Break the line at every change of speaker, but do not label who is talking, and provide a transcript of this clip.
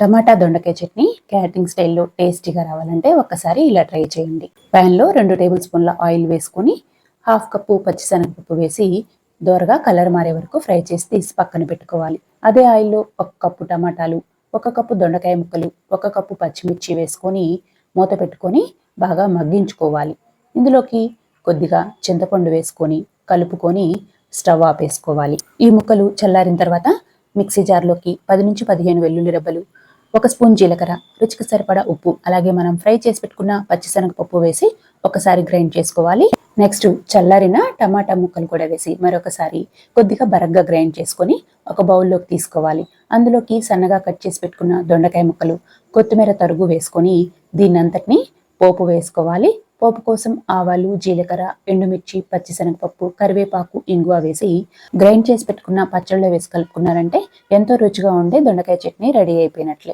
టమాటా దొండకాయ చట్నీ క్యాటరింగ్ స్టైల్లో టేస్టీగా రావాలంటే ఒక్కసారి ఇలా ట్రై చేయండి. ప్యాన్లో రెండు టేబుల్ స్పూన్ల ఆయిల్ వేసుకొని హాఫ్ కప్పు పచ్చిశనగపప్పు వేసి దోరగా కలర్ మారే వరకు ఫ్రై చేసి తీసి పక్కన పెట్టుకోవాలి. అదే ఆయిల్లో ఒక కప్పు టమాటాలు ఒక కప్పు దొండకాయ ముక్కలు ఒక కప్పు పచ్చిమిర్చి వేసుకొని మూత పెట్టుకొని బాగా మగ్గించుకోవాలి. ఇందులోకి కొద్దిగా చింతపండు వేసుకొని కలుపుకొని స్టవ్ ఆపేసుకోవాలి. ఈ ముక్కలు చల్లారిన తర్వాత మిక్సీ జార్లోకి పది నుంచి పదిహేను వెల్లుల్లి రెబ్బలు ఒక స్పూన్ జీలకర్ర రుచికి సరిపడా ఉప్పు అలాగే మనం ఫ్రై చేసి పెట్టుకున్న పచ్చిశనగపప్పు వేసి ఒకసారి గ్రైండ్ చేసుకోవాలి. నెక్స్ట్ చల్లారిన టమాటా ముక్కలు కూడా వేసి మరొకసారి కొద్దిగా బరగ్గా గ్రైండ్ చేసుకొని ఒక బౌల్లోకి తీసుకోవాలి. అందులోకి సన్నగా కట్ చేసి పెట్టుకున్న దొండకాయ ముక్కలు కొత్తిమీర తరుగు వేసుకొని దీన్ని అంతటిని పోపు వేసుకోవాలి. పోపు కోసం ఆవాలు జీలకర్ర ఎండుమిర్చి పచ్చిశనగపప్పు కరివేపాకు ఇంగువ వేసి గ్రైండ్ చేసి పెట్టుకున్న పచ్చళ్ళలో వేసి కలుపుకున్నారంటే ఎంతో రుచిగా ఉండే దొండకాయ చట్నీ రెడీ అయిపోయినట్లే.